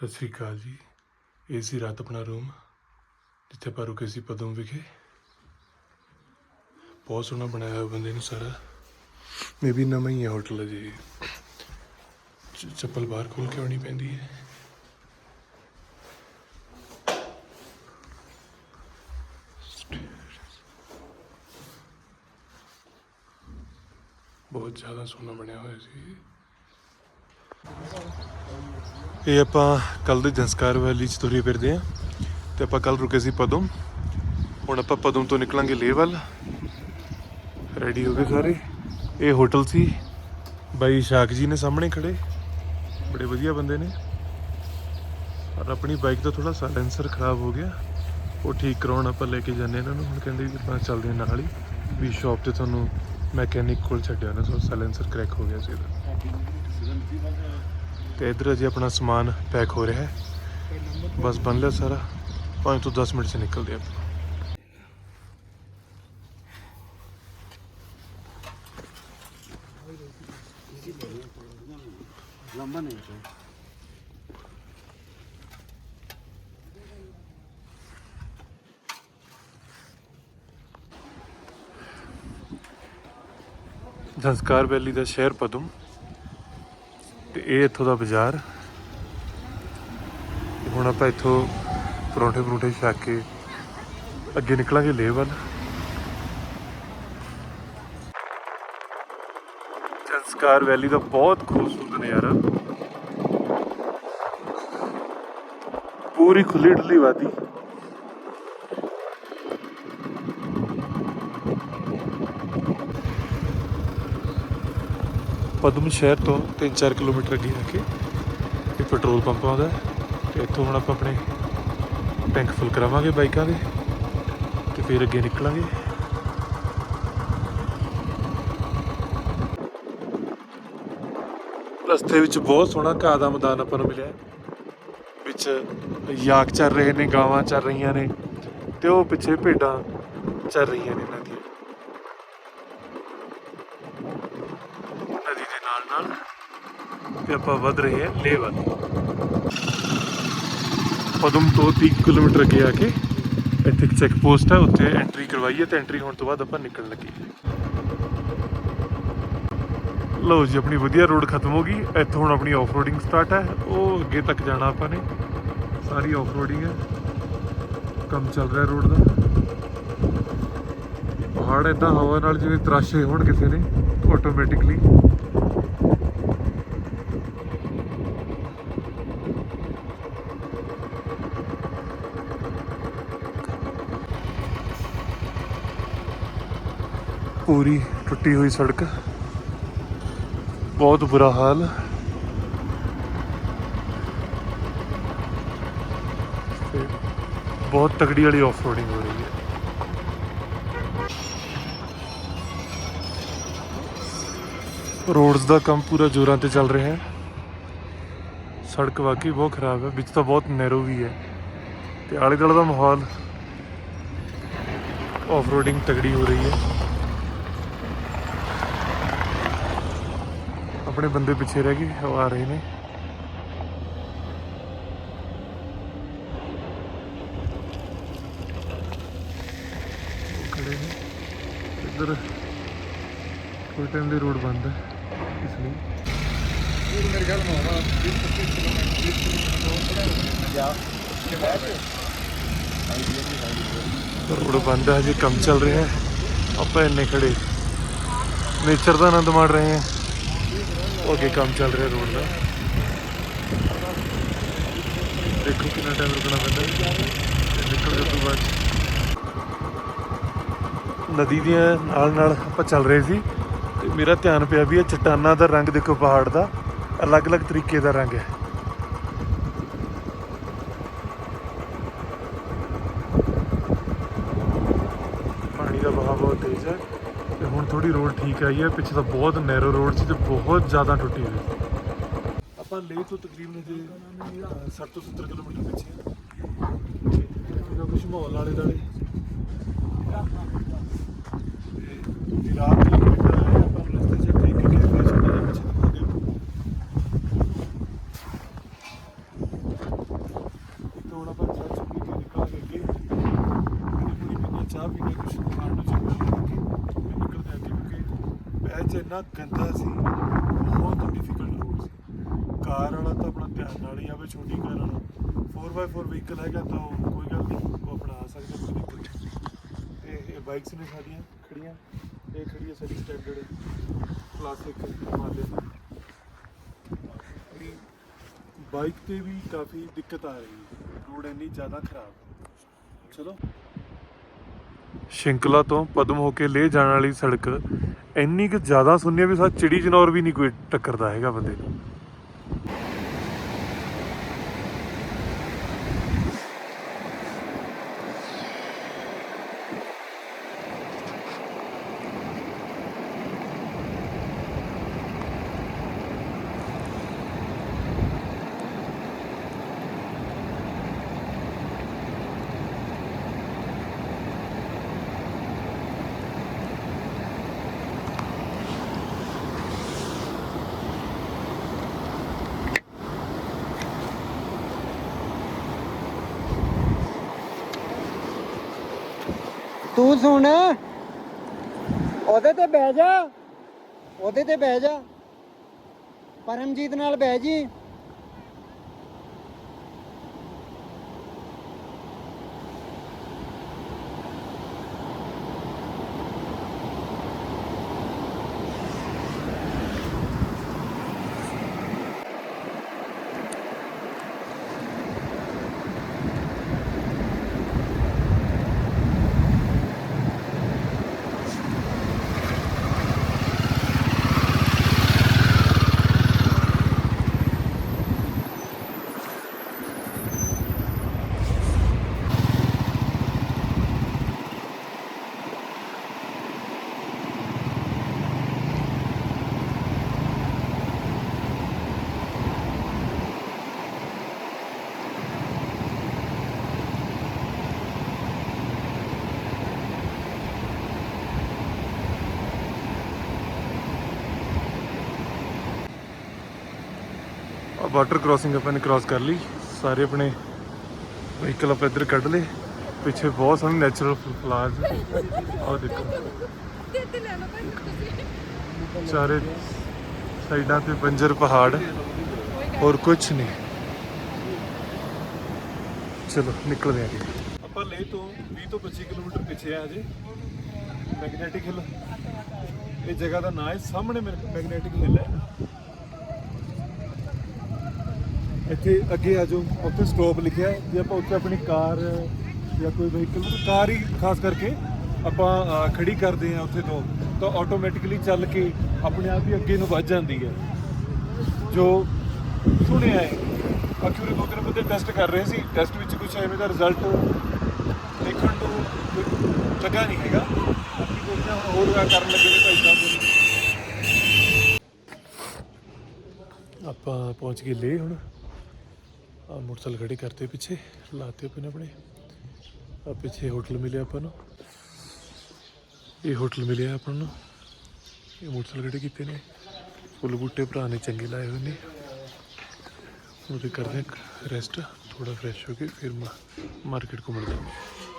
ਸਤਿ ਸ੍ਰੀ ਅਕਾਲ ਜੀ। ਇਹ ਸੀ ਰਾਤ ਆਪਣਾ ਰੂਮ, ਜਿੱਥੇ ਆਪਾਂ ਰੁਕੇ ਸੀ ਪਦਮ ਵਿਖੇ। ਬਹੁਤ ਸੋਹਣਾ ਬਣਾਇਆ ਹੋਇਆ ਬੰਦੇ ਨੇ ਸਾਰਾ। ਮੇਬੀ ਨਵਾਂ ਹੀ ਹੈ ਹੋਟਲ ਜੀ ਚੱਪਲ ਬਾਹਰ ਖੋਲ ਕੇ ਆਉਣੀ ਪੈਂਦੀ ਹੈ। ਬਹੁਤ ਜ਼ਿਆਦਾ ਸੋਹਣਾ ਬਣਿਆ ਹੋਇਆ ਸੀ ਇਹ ਆਪਾਂ ਕੱਲ ਦੇ ਜੰਸਕਾਰ ਵੈਲੀ ਚ ਤੁਰੇ ਫਿਰਦੇ ਆ ਤੇ ਆਪਾਂ ਕੱਲ ਰੁਕੇ ਸੀ ਪਦਮ। ਹੁਣ ਆਪਾਂ ਪਦਮ ਤੋਂ ਨਿਕਲਾਂਗੇ ਲੇਹ ਵੱਲ ਰੈਡੀ ਹੋ ਗਏ ਸਾਰੇ। ਇਹ ਹੋਟਲ ਸੀ। ਬਾਈ ਸ਼ਾਕ ਜੀ ਨੇ ਸਾਹਮਣੇ ਖੜੇ। ਬੜੇ ਵਧੀਆ ਬੰਦੇ ਨੇ। ਪਰ ਆਪਣੀ ਬਾਈਕ ਦਾ ਥੋੜਾ ਸਾਇਲੈਂਸਰ ਖਰਾਬ ਹੋ ਗਿਆ। ਉਹ ਠੀਕ ਕਰਾਉਣ ਆਪਾਂ ਲੈ ਕੇ ਜਾਂਦੇ ਇਹਨਾਂ ਨੂੰ। ਹੁਣ ਕਹਿੰਦੇ ਵੀ ਆਪਾਂ ਚੱਲਦੇ ਹਾਂ ਨਾਲ ਹੀ। ਵੀ ਸ਼ਾਪ ਤੇ ਤੁਹਾਨੂੰ ਮੈਕੈਨਿਕ ਕੋਲ ਛੱਡਿਆ ਨਾ ਸੋ ਸਾਇਲੈਂਸਰ ਕ੍ਰੈਕ ਹੋ ਗਿਆ ਸੀ ਇਹਦਾ। ਤੇ ਇਧਰ ਅਜੇ ਆਪਣਾ ਸਮਾਨ ਪੈਕ ਹੋ ਰਿਹਾ ਹੈ। ਬਸ ਬਣ ਲਿਆ ਸਾਰਾ। 5 ਤੋਂ 10 ਮਿੰਟ ਚ ਨਿਕਲਦੇ ਆਪਾਂ ਲੰਬਾ ਨਹੀਂ ਹੈ। ਸੰਸਕਾਰ ਵੈਲੀ ਦਾ ਸ਼ਹਿਰ ਪਦਮ। ਤੇ ਇਹ ਇੱਥੋਂ ਦਾ ਬਾਜ਼ਾਰ। ਹੁਣ ਆਪਾਂ ਇੱਥੋਂ ਪਰੌਂਠੇ ਪਰੌਂਠੇ ਛਕ ਕੇ ਅੱਗੇ ਨਿਕਲਾਂਗੇ ਲੇਹ ਵੱਲ। ਸੰਸਕਾਰ ਵੈਲੀ ਦਾ ਬਹੁਤ ਖੂਬਸੂਰਤ ਨਜ਼ਾਰਾ। ਪੂਰੀ ਖੁੱਲੀ ਡੁੱਲੀ ਵਾਦੀ। ਪਦਮ ਸ਼ਹਿਰ ਤੋਂ 3-4 ਕਿਲੋਮੀਟਰ ਅੱਗੇ ਆ ਕੇ ਇਹ ਪੈਟਰੋਲ ਪੰਪ ਆਉਂਦਾ ਹੈ ਤੇ ਇੱਥੋਂ ਹੁਣ ਆਪਾਂ ਆਪਣੇ ਟੈਂਕ ਫੁੱਲ ਕਰਾਵਾਂਗੇ ਬਾਈਕਾਂ ਦੇ ਤੇ ਫਿਰ ਅੱਗੇ ਨਿਕਲਾਂਗੇ। ਰਸਤੇ ਵਿੱਚ ਬਹੁਤ ਸੋਹਣਾ ਘਾਹ ਦਾ ਮੈਦਾਨ ਆਪਾਂ ਨੂੰ ਮਿਲਿਆ ਵਿੱਚ ਯਾਕ ਚੱਲ ਰਹੇ ਨੇ, ਗਾਵਾਂ ਚੱਲ ਰਹੀਆਂ ਨੇ ਤੇ ਉਹ ਪਿੱਛੇ ਭੇਡਾਂ ਚੱਲ ਰਹੀਆਂ ਨੇ ਇਹਨਾਂ ਦੀਆਂ ਨਦੀ ਦੇ ਨਾਲ ਨਾਲ ਤੇ ਆਪਾਂ ਵੱਧ ਰਹੇ ਹਾਂ, ਲੇਹ ਵੱਲ। ਪਦਮ ਤੋਂ 30 ਕਿਲੋਮੀਟਰ ਅੱਗੇ ਆ ਕੇ ਇੱਥੇ ਇੱਕ ਚੈੱਕ ਪੋਸਟ ਹੈ ਉੱਥੇ ਐਂਟਰੀ ਕਰਵਾਈ ਹੈ ਤੇ ਐਂਟਰੀ ਹੋਣ ਤੋਂ ਬਾਅਦ ਆਪਾਂ ਨਿਕਲਣ ਲੱਗੇ। ਲਓ ਜੀ, ਆਪਣੀ ਵਧੀਆ ਰੋਡ ਖਤਮ ਹੋ ਗਈ। ਇੱਥੋਂ ਹੁਣ ਆਪਣੀ ਆਫ ਰੋਡਿੰਗ ਸਟਾਰਟ ਹੈ ਉਹ ਅੱਗੇ ਤੱਕ ਜਾਣਾ ਆਪਾਂ ਨੇ। ਸਾਰੀ ਆਫ ਰੋਡਿੰਗ ਹੈ ਕੰਮ ਚੱਲ ਰਿਹਾ ਰੋਡ ਦਾ। ਪਹਾੜ ਇਦਾਂ ਹਵਾ ਨਾਲ ਜਿਵੇਂ ਤਰਾਸ਼ੇ ਹੋਣ ਕਿਸੇ ਨੇ ਆਟੋਮੈਟਿਕਲੀ ਪੂਰੀ ਟੁੱਟੀ ਹੋਈ ਸੜਕ। ਬਹੁਤ ਬੁਰਾ ਹਾਲ। ਤੇ ਬਹੁਤ ਤਗੜੀ ਵਾਲੀ ਆਫ ਰੋਡਿੰਗ ਹੋ ਰਹੀ ਹੈ। ਰੋਡਸ ਦਾ ਕੰਮ ਪੂਰਾ ਜ਼ੋਰਾਂ ਤੇ ਚੱਲ ਰਿਹਾ ਹੈ। ਸੜਕ ਵਾਕਈ ਬਹੁਤ ਖਰਾਬ ਹੈ, ਵਿੱਚ ਤਾਂ ਬਹੁਤ ਨੈਰੋ ਵੀ ਹੈ। ਤੇ ਆਲੇ ਦੁਆਲੇ ਦਾ ਮਾਹੌਲ ਆਫ ਰੋਡਿੰਗ ਤਗੜੀ ਹੋ ਰਹੀ ਹੈ। ਆਪਣੇ ਬੰਦੇ ਪਿੱਛੇ ਰਹਿ ਗਏ, ਉਹ ਆ ਰਹੇ ਨੇ। ਖੜੇ ਨੇ। ਇੱਧਰ ਕੋਈ ਟਾਈਮ ਲਈ ਰੋਡ ਬੰਦ ਹੈ, ਇਸ ਲਈ। ਮੇਰੇ ਖਿਆਲ ਨਾਲ ਹੋਣਾ 20 25 ਕਿਲੋਮੀਟਰ ਜਾਂ ਰੋਡ ਬੰਦ ਹੈ, ਹਜੇ ਕੰਮ ਚੱਲ ਰਿਹਾ ਹੈ। ਆਪਾਂ ਇੰਨੇ ਖੜੇ। ਨੇਚਰ ਦਾ ਆਨੰਦ ਮਾਣ ਰਹੇ ਹਾਂ। ਅੱਗੇ ਕੰਮ ਚੱਲ ਰਿਹਾ ਰੋਡ ਦਾ। ਦੇਖੋ ਕਿੰਨਾ ਟਾਈਮ ਰੁਕਣਾ ਪੈਂਦਾ ਹੈ ਤੇ ਨਿਕਲ ਤੋਂ ਬਾਅਦ। ਨਦੀ ਦੀਆਂ ਨਾਲ ਨਾਲ ਆਪਾਂ ਚੱਲ ਰਹੇ ਸੀ। ਤੇ ਮੇਰਾ ਧਿਆਨ ਪਿਆ ਵੀ ਇਹ ਚਟਾਨਾਂ ਦਾ ਰੰਗ ਦੇਖੋ ਪਹਾੜ ਦਾ। ਅਲੱਗ-ਅਲੱਗ ਤਰੀਕੇ ਦਾ ਰੰਗ ਹੈ ਪਾਣੀ ਦਾ ਵਹਾਅ ਬਹੁਤ ਤੇਜ਼ ਹੈ ਤੇ ਹੁਣ ਥੋੜੀ ਰੋਡ ਠੀਕ ਆਈ ਹੈ ਪਿੱਛੇ ਤਾਂ ਬਹੁਤ ਨੈਰੋ ਰੋਡ ਸੀ ਤੇ ਬਹੁਤ ਜ਼ਿਆਦਾ ਟੁੱਟੀ ਹੋਈ ਆਪਾਂ ਲੇਹ ਤੋਂ ਤਕਰੀਬਨ ਜੇ 60 ਤੋਂ 70 ਕਿਲੋਮੀਟਰ ਪਿੱਛੇ ਹਾਂ ਇਹਦਾ ਕੁਝ ਮਾਹੌਲ ਵਾਲੇ ਦਾਲੇ ਤੇ ਰਾਤ ਦੀ ਨਿਕਲ ਰਹੇ ਹਾਂ, ਆਪਾਂ ਰਸਤੇ 'ਚ ਇੱਕ ਇੱਕ ਕੈਫੇ ਛੱਡਿਆ ਪਿੱਛੇ ਦਿਖਾਉਂਦੇ ਤੇ ਹੁਣ ਆਪਾਂ ਚਾਹ ਚੁੱਕ ਕੇ ਨਿਕਲਾਂਗੇ ਅੱਗੇ ਪੂਰੀ ਪੂਰੀ ਪੀਣਾ ਚਾਹ ਪੀਣੇ ਕੁਛ ਖਾਣ ਨੂੰ ਚੰਗਾ ਲੱਗੇ ਫਿਰ ਨਿਕਲਦੇ ਅੱਗੇ ਕਿਉਂਕਿ ਪੈਚ ਇੰਨਾ ਗੰਦਾ ਸੀ, ਬਹੁਤ ਡਿਫਿਕਲਟ ਰੋਡ ਸੀ। ਕਾਰ ਵਾਲਾ ਤਾਂ ਆਪਣਾ ਧਿਆਨ ਨਾਲ ਹੀ ਆਵੇ, ਛੋਟੀ ਕਾਰ ਵਾਲਾ। 4x4 ਵਹੀਕਲ ਹੈਗਾ ਤਾਂ ਉਹ ਕੋਈ ਗੱਲ ਨਹੀਂ, ਉਹ ਆਪਣਾ ਆ ਸਕਦਾ ਕੋਈ ਦਿੱਕਤ ਨਹੀਂ। ਇਹ ਇਹ ਬਾਈਕਸ ਨੇ ਸਾਡੀਆਂ, ਖੜੀਆਂ। ਇਹ ਖੜੀ ਹੈ ਸਾਡੀ ਸਟੈਂਡਰਡ ਕਲਾਸਿਕ ਹਿਮਾਲਿਆ ਬਾਈਕ ਤੇ ਵੀ ਕਾਫੀ ਦਿੱਕਤ ਆ ਰਹੀ ਹੈ। ਰੋਡ ਇੰਨੀ ਜ਼ਿਆਦਾ ਖਰਾਬ ਚਲੋ। ਸ਼ਿੰਕਲਾ ਤੋਂ ਪਦਮ ਹੋ ਕੇ ਲੈ ਜਾਣ ਵਾਲੀ ਸੜਕ ਇੰਨੀ ਕਿ ਜ਼ਿਆਦਾ ਸੁਣਨੀ ਵੀ ਸਾ ਚਿੜੀ ਜਨੌਰ ਵੀ ਨਹੀਂ ਕੋਈ ਟੱਕਰਦਾ ਹੈਗਾ ਬੰਦੇ ਨੂੰ। ਤੂੰ ਸੁਣ। ਉਹਦੇ ਤੇ ਬਹਿ ਜਾ। ਉਹਦੇ ਤੇ ਬਹਿ ਜਾ। ਪਰਮਜੀਤ ਨਾਲ ਬਹਿ ਜੀ। ਵਾਟਰ ਕ੍ਰਾਸਿੰਗ ਆਪਾਂ ਨੇ ਕ੍ਰਾਸ ਕਰ ਲਈ। ਸਾਰੇ ਆਪਣੇ ਵਹੀਕਲ ਆਪਾਂ ਇੱਧਰ ਕੱਢ ਲਏ। ਪਿੱਛੇ ਬਹੁਤ ਸੋਹਣੇ ਨੈਚੁਰਲ ਫਲਾਵਰਸ ਆਹ ਦੇਖੋ। ਚਾਰੇ ਸਾਈਡਾਂ ਤੇ ਬੰਜਰ ਪਹਾੜ। ਹੋਰ ਕੁਝ ਨਹੀਂ। ਚਲੋ, ਨਿਕਲਦੇ ਆਗੇ ਆਪਾਂ ਲੇ ਤੋਂ 20 ਤੋਂ 25 ਕਿਲੋਮੀਟਰ ਪਿੱਛੇ ਆ ਅਜੇ ਮੈਗਨੈਟਿਕ ਹਿੱਲ ਇਹ ਜਗ੍ਹਾ ਦਾ ਨਾਮ ਹੈ। ਸਾਹਮਣੇ ਮੈਗਨੈਟਿਕ ਹਿੱਲ ਹੈ। ਇੱਥੇ ਅੱਗੇ ਆ ਜਾਓ ਉੱਥੇ ਸਟਾਪ ਲਿਖਿਆ ਜੇ ਆਪਾਂ ਉੱਥੇ ਆਪਣੀ ਕਾਰ ਜਾਂ ਕੋਈ ਵਹੀਕਲ ਕਾਰ ਹੀ ਖਾਸ ਕਰਕੇ ਆਪਾਂ ਅਹ, ਖੜੀ ਕਰਦੇ ਆ ਉੱਥੇ ਤੋਂ ਤਾਂ ਆਟੋਮੈਟਿਕਲੀ ਚੱਲ ਕੇ ਆਪਣੇ ਆਪ ਹੀ ਅੱਗੇ ਨੂੰ ਵੱਧ ਜਾਂਦੀ ਹੈ। ਜੋ ਸੁਣਿਆ ਹੈ ਬਾਕੀ ਉਹ ਦੋ ਤਿੰਨ ਬੰਦੇ ਟੈਸਟ ਕਰ ਰਹੇ ਸੀ ਟੈਸਟ ਵਿੱਚ ਕੁਝ ਐਵੇਂ ਦਾ ਰਿਜ਼ਲਟ ਦੇਖਣ ਤੋਂ ਲੱਗਾ ਨਹੀਂ ਹੈਗਾ। ਬਾਕੀ ਦੇਖਦੇ ਹਾਂ ਹੋਰ ਕਿਆ ਕਰਨ ਲੱਗੇ ਨੇ ਭਾਈ ਸਾਹਿਬ ਆਪਾਂ ਪਹੁੰਚ ਗਏ ਲੇ ਹੁਣ। ਮੋਟਰਸਾਈਕਲ ਖੜੇ ਕਰਤੇ ਪਿੱਛੇ, ਲਾਤੇ ਆਪਣੇ ਆਪਣੇ। ਆ ਪਿੱਛੇ ਹੋਟਲ ਮਿਲਿਆ ਆਪਾਂ ਨੂੰ। ਇਹ ਹੋਟਲ ਮਿਲਿਆ ਆਪਾਂ ਨੂੰ। ਇਹ ਮੋਟਰਸਾਈਕਲ ਖੜੇ ਕੀਤੇ ਨੇ। ਫੁੱਲ ਬੂਟੇ ਭਰਾ ਨੇ ਚੰਗੇ ਲਾਏ ਹੋਏ ਨੇ। ਉਹਦੇ ਕਰਦੇ ਰੈਸਟ ਥੋੜਾ ਫਰੈਸ਼ ਹੋ ਕੇ ਫਿਰ ਮਾਰਕੀਟ ਘੁੰਮਣ ਜਾਵਾਂਗੇ।